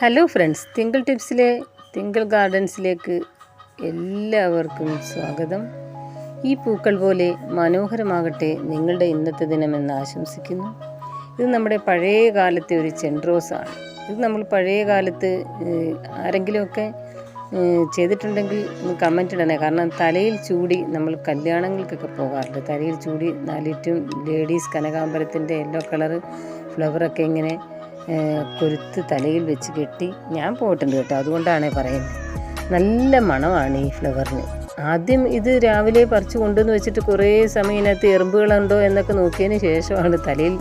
Hello friends തിങ്കിൾ ടിപ്സിലെ തിങ്കിൾ ഗാർഡൻസിലേക്ക് എല്ലാവർക്കും സ്വാഗതം. ഈ പൂക്കൾ പോലെ മനോഹരമാകട്ടെ നിങ്ങളുടെ ഇന്നത്തെ ദിനമെന്ന് ആശംസിക്കുന്നു. ഇത് നമ്മുടെ പഴയ കാലത്തെ ഒരു ചെൻഡ്രോസാണ് ഇത് നമ്മൾ പഴയ കാലത്ത് ആരെങ്കിലുമൊക്കെ ചെയ്തിട്ടുണ്ടെങ്കിൽ ഒന്ന് കമന്റ് ഇടണേ. കാരണം തലയിൽ ചൂടി നമ്മൾ കല്യാണങ്ങൾക്കൊക്കെ പോകാറുണ്ട്. തലയിൽ ചൂടി നാലിറ്റും ലേഡീസ് കനകാമ്പരത്തിന്റെ യെല്ലോ കളറ് ഫ്ലവറൊക്കെ ഇങ്ങനെ കൊരുത്ത് തലയിൽ വെച്ച് കെട്ടി ഞാൻ പോയിട്ടുണ്ട് കേട്ടോ. അതുകൊണ്ടാണ് പറയുന്നത്. നല്ല മണമാണ് ഈ ഫ്ലവറിന്. ആദ്യം ഇത് രാവിലെ പറിച്ച് കൊണ്ടുവന്ന് വെച്ചിട്ട് കുറേ സമയം ഇതിനകത്ത് എറുമ്പുകളുണ്ടോ എന്നൊക്കെ നോക്കിയതിന് ശേഷമാണ് തലയിൽ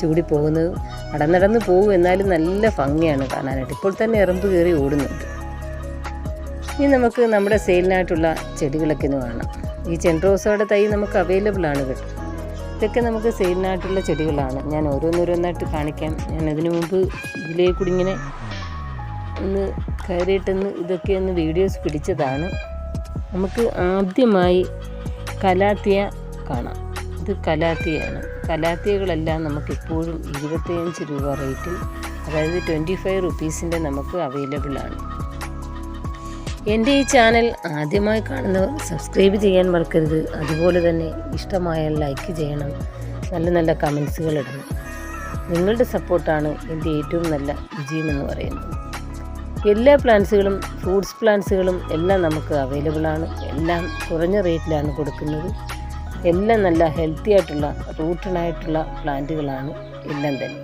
ചൂടി പോകുന്നത്. നടന്നടന്ന് പോകും. എന്നാലും നല്ല ഭംഗിയാണ് കാണാനായിട്ട്. ഇപ്പോൾ തന്നെ എറുമ്പ് കയറി ഓടുന്നുണ്ട്. ഇനി നമുക്ക് നമ്മുടെ സെയിലിനായിട്ടുള്ള ചെടികളൊക്കെ ഒന്ന് കാണാം. ഈ ചെൻറോസയുടെ തൈ നമുക്ക് അവൈലബിൾ ആണ് കേട്ടോ. ഇതൊക്കെ നമുക്ക് സെയിലിനായിട്ടുള്ള ചെടികളാണ്. ഞാൻ ഓരോന്നോരോന്നായിട്ട് കാണിക്കാം. ഞാൻ അതിനു മുമ്പ് ഇതിലേ കൂടി ഇങ്ങനെ ഒന്ന് കയറിയിട്ടൊന്ന് ഇതൊക്കെ ഒന്ന് വീഡിയോസ് പിടിച്ചതാണ്. നമുക്ക് ആദ്യമായി കലാത്തിയ കാണാം. ഇത് കലാത്തിയാണ് കലാത്തിയകളെല്ലാം നമുക്ക് ഇപ്പോഴും ഇരുപത്തിയഞ്ച് രൂപ റേറ്റിൽ അതായത് ട്വന്റി ഫൈവ് റുപ്പീസിന്റെ നമുക്ക് അവൈലബിൾ ആണ് എന്റെ ഈ ചാനൽ ആദ്യമായി കാണുന്നവർ സബ്സ്ക്രൈബ് ചെയ്യാൻ മറക്കരുത്. അതുപോലെ തന്നെ ഇഷ്ടമായാൽ ലൈക്ക് ചെയ്യണം. നല്ല നല്ല കമൻസുകൾ ഇടണം. നിങ്ങളുടെ സപ്പോർട്ടാണ് എന്റെ ഏറ്റവും നല്ല വിജയമെന്ന് പറയുന്നത്. എല്ലാ പ്ലാന്റ്സുകളും ഫ്രൂട്ട്സ് പ്ലാന്റ്സുകളും എല്ലാം നമുക്ക് അവൈലബിൾ ആണ് എല്ലാം കുറഞ്ഞ റേറ്റിലാണ് കൊടുക്കുന്നത്. എല്ലാം നല്ല ഹെൽത്തി ആയിട്ടുള്ള റൂട്ടഡായിട്ടുള്ള പ്ലാന്റുകളാണ് എല്ലാം തന്നെ.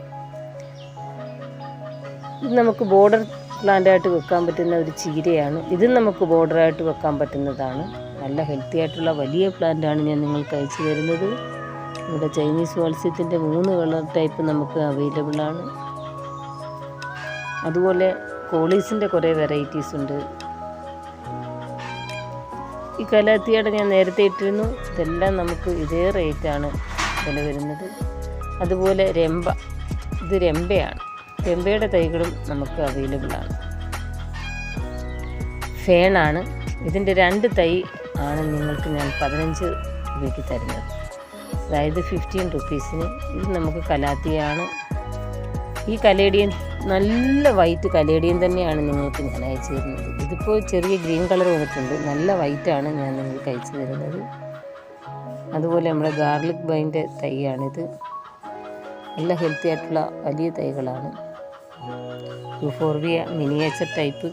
ഇത് നമുക്ക് ബോർഡർ പ്ലാന്റായിട്ട് വെക്കാൻ പറ്റുന്ന ഒരു ചീരയാണ്. ഇതും നമുക്ക് ബോർഡറായിട്ട് വെക്കാൻ പറ്റുന്നതാണ്. നല്ല ഹെൽത്തി ആയിട്ടുള്ള വലിയ പ്ലാന്റാണ് ഞാൻ നിങ്ങൾക്ക് അയച്ചു തരുന്നത്. ഇവിടെ ചൈനീസ് മത്സ്യത്തിന്റെ മൂന്ന് കളർ ടൈപ്പ് നമുക്ക് അവൈലബിൾ ആണ്. അതുപോലെ കോളീസിന്റെ കുറേ വെറൈറ്റീസ് ഉണ്ട്. ഈ കലാത്തിയുടെ ഞാൻ നേരത്തെ ഇട്ടിരുന്നു. ഇതെല്ലാം നമുക്ക് ഇതേ റേറ്റാണ് വില വരുന്നത്. അതുപോലെ രമ്പ. ഇത് രമ്പയാണ്. രമ്പയുടെ തൈകളും നമുക്ക് അവൈലബിൾ ആണ്. ഫേണാണ് ഇതിന്റെ രണ്ട് തൈ ആണ് നിങ്ങൾക്ക് ഞാൻ പതിനഞ്ച് രൂപയ്ക്ക് തരുന്നത്. അതായത് ഫിഫ്റ്റീൻ റുപ്പീസിന് ഇത് നമുക്ക് കലാത്തിയാണ്. ഈ കലേഡിയൻ നല്ല വൈറ്റ് കലേടിയൻ തന്നെയാണ് നിങ്ങൾക്ക് ഞാൻ അയച്ചു തരുന്നത്. ഇതിപ്പോൾ ചെറിയ ഗ്രീൻ കളർ വന്നിട്ടുണ്ട്. നല്ല വൈറ്റാണ് ഞാൻ നിങ്ങൾക്ക് അയച്ചു തരുന്നത്. അതുപോലെ നമ്മുടെ ഗാർലിക് ബൈന്റെ തൈയാണിത് നല്ല ഹെൽത്തി ആയിട്ടുള്ള വലിയ തൈകളാണ്. യുഫോർവിയ മിനിയേച്ചർ ടൈപ്പ്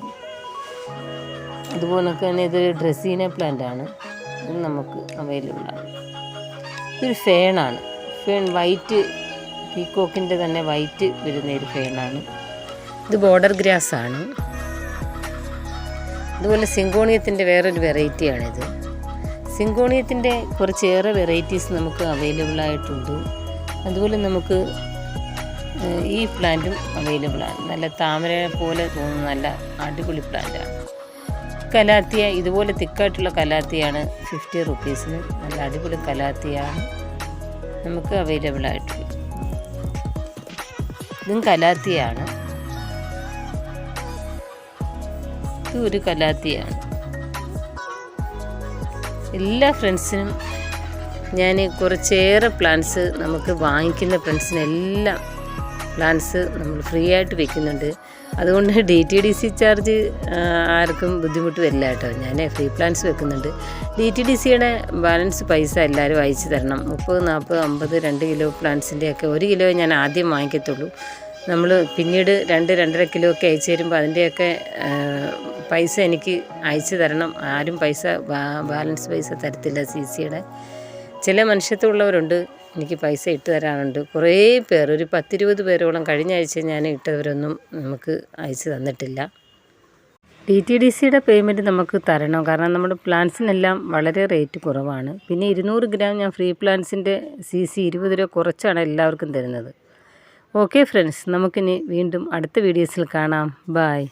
അതുപോലെ തന്നെ ഇതൊരു ഡ്രസീന പ്ലാന്റ് ആണ്. ഇത് നമുക്ക് അവൈലബിൾ ആണ്. ഇതൊരു ഫേണാണ് ഫേൺ വൈറ്റ് പീക്കോക്കിന്റെ തന്നെ വൈറ്റ് വരുന്ന ഒരു ഫേണാണ് ഇത് ബോർഡർ ഗ്രാസ് ആണ്. അതുപോലെ സിങ്കോണിയത്തിന്റെ വേറൊരു വെറൈറ്റിയാണിത് സിങ്കോണിയത്തിന്റെ കുറച്ചേറെ വെറൈറ്റീസ് നമുക്ക് അവൈലബിൾ ആയിട്ടുണ്ട്. അതുപോലെ നമുക്ക് ഈ പ്ലാന്റും അവൈലബിൾ ആണ്. നല്ല താമര പോലെ തോന്നുന്ന നല്ല അടിപൊളി പ്ലാന്റാണ് കലാത്തിയ ഇതുപോലെ തിക്കായിട്ടുള്ള കലാത്തിയാണ് ഫിഫ്റ്റി റുപ്പീസിന് നല്ല അടിപൊളി കലാത്തിയാണ് നമുക്ക് അവൈലബിൾ ആയിട്ടുള്ളത് ഇതും കലാത്തിയാണ്. ഇത് ഒരു കലാത്തിയാണ്. എല്ലാ ഫ്രണ്ട്സിനും ഞാൻ കുറച്ചേറെ പ്ലാന്റ്സ് നമുക്ക് വാങ്ങിക്കുന്ന ഫ്രണ്ട്സിനെല്ലാം പ്ലാൻസ് നമ്മൾ ഫ്രീ ആയിട്ട് വെക്കുന്നുണ്ട്. അതുകൊണ്ട് D T D C charge ആർക്കും ബുദ്ധിമുട്ട് വരില്ല കേട്ടോ. ഞാൻ ഫ്രീ പ്ലാൻസ് വെക്കുന്നുണ്ട്. ഡി ടി ഡി സിയുടെ ബാലൻസ് പൈസ എല്ലാവരും അയച്ചു തരണം. മുപ്പത് നാൽപ്പത് അമ്പത് രണ്ട് കിലോ പ്ലാൻസിന്റെയൊക്കെ ഒരു കിലോ ഞാൻ ആദ്യം വാങ്ങിക്കത്തുള്ളൂ. നമ്മൾ പിന്നീട് രണ്ട് രണ്ടര കിലോ ഒക്കെ അയച്ചു തരുമ്പോൾ അതിന്റെയൊക്കെ പൈസ എനിക്ക് അയച്ചു തരണം. ആരും പൈസ ബാലൻസ് പൈസ തരത്തില്ല സി സിയുടെ ചില മനുഷ്യത്വമുള്ളവരുണ്ട്. എനിക്ക് പൈസ ഇട്ട് തരാനുണ്ട്. കുറേ പേർ ഒരു പത്തിരുപത് പേരോളം കഴിഞ്ഞ ആഴ്ച ഞാൻ ഇട്ടവരൊന്നും നമുക്ക് അയച്ചു തന്നിട്ടില്ല. ഡി ടി ഡി സിയുടെ പേയ്മെന്റ് നമുക്ക് തരണം. കാരണം നമ്മുടെ പ്ലാൻസിനെല്ലാം വളരെ റേറ്റ് കുറവാണ്. പിന്നെ ഇരുന്നൂറ് ഗ്രാം ഞാൻ ഫ്രീ പ്ലാൻസിന്റെ സി സി ഇരുപത് രൂപ കുറച്ചാണ് എല്ലാവർക്കും തരുന്നത്. ഓക്കെ ഫ്രണ്ട്സ് നമുക്കിനി വീണ്ടും അടുത്ത വീഡിയോസിൽ കാണാം. ബായ്